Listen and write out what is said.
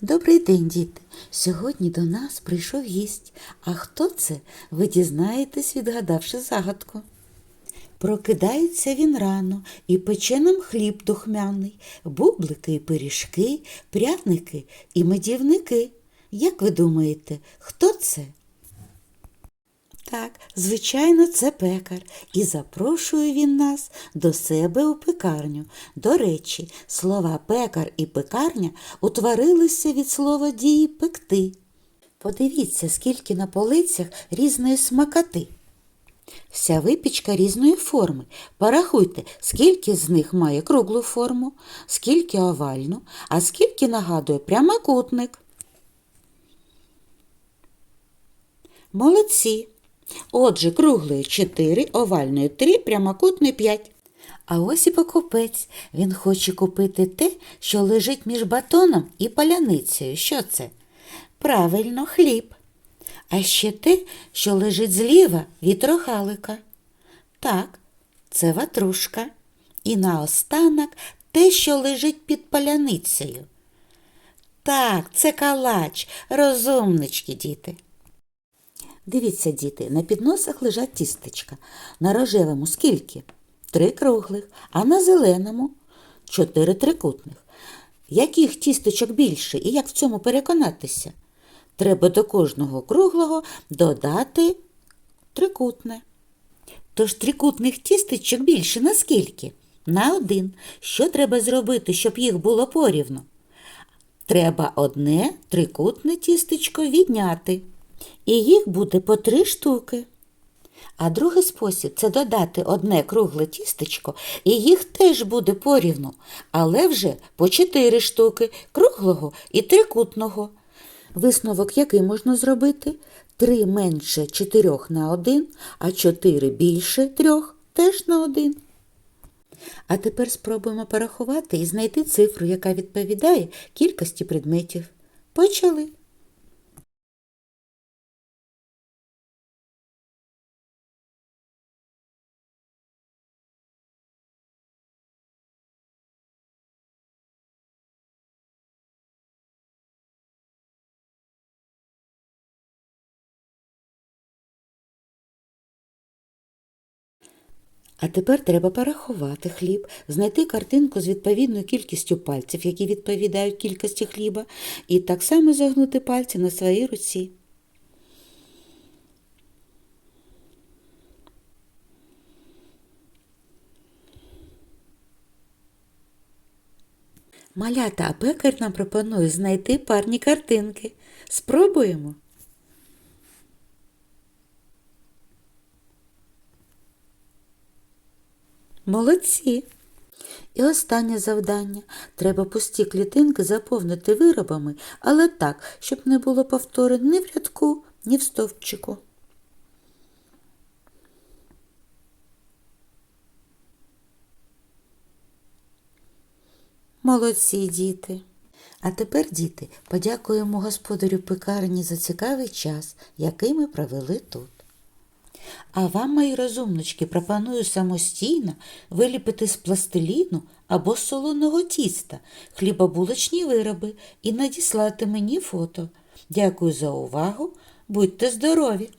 Добрий день, діти! Сьогодні до нас прийшов гість. А хто це, ви дізнаєтесь, відгадавши загадку. Прокидається він рано і пече нам хліб духмяний, бублики і пиріжки, пряники і медівники. Як ви думаєте, хто це? Так, звичайно, це пекар, і запрошує він нас до себе у пекарню. До речі, слова пекар і пекарня утворилися від слова дії пекти. Подивіться, скільки на полицях різної смакоти. Вся випічка різної форми. Порахуйте, скільки з них має круглу форму, скільки овальну, а скільки нагадує прямокутник. Молодці. Отже, круглої 4, овальної 3, прямокутної 5. А ось і покупець. Він хоче купити те, що лежить між батоном і паляницею. Що це? Правильно, хліб. А ще те, що лежить зліва від рогалика. Так, це ватрушка. І наостанок те, що лежить під паляницею. Так, це калач, розумнички, діти. Дивіться, діти, на підносах лежать тістечка. На рожевому скільки? Три круглих, а на зеленому чотири трикутних. Яких тістечок більше і як в цьому переконатися? Треба до кожного круглого додати трикутне. Тож трикутних тістечок більше на скільки? На один. Що треба зробити, щоб їх було порівну? Треба одне трикутне тістечко відняти. І їх буде по три штуки. А другий спосіб це додати одне кругле тістечко, і їх теж буде порівну, але вже по чотири штуки круглого і трикутного. Висновок який можна зробити? Три менше чотирьох на один, а чотири більше трьох теж на один. А тепер спробуємо порахувати і знайти цифру, яка відповідає кількості предметів. Почали. А тепер треба порахувати хліб, знайти картинку з відповідною кількістю пальців, які відповідають кількості хліба, і так само загнути пальці на своїй руці. Малята, а пекар нам пропонує знайти парні картинки. Спробуємо. Молодці. І останнє завдання. Треба пусті клітинки заповнити виробами, але так, щоб не було повторень ні в рядку, ні в стовпчику. Молодці, діти. А тепер, діти, подякуємо господарю пекарні за цікавий час, який ми провели тут. А вам, мої розумночки, пропоную самостійно виліпити з пластиліну або солоного тіста хлібобулочні вироби і надіслати мені фото. Дякую за увагу. Будьте здорові!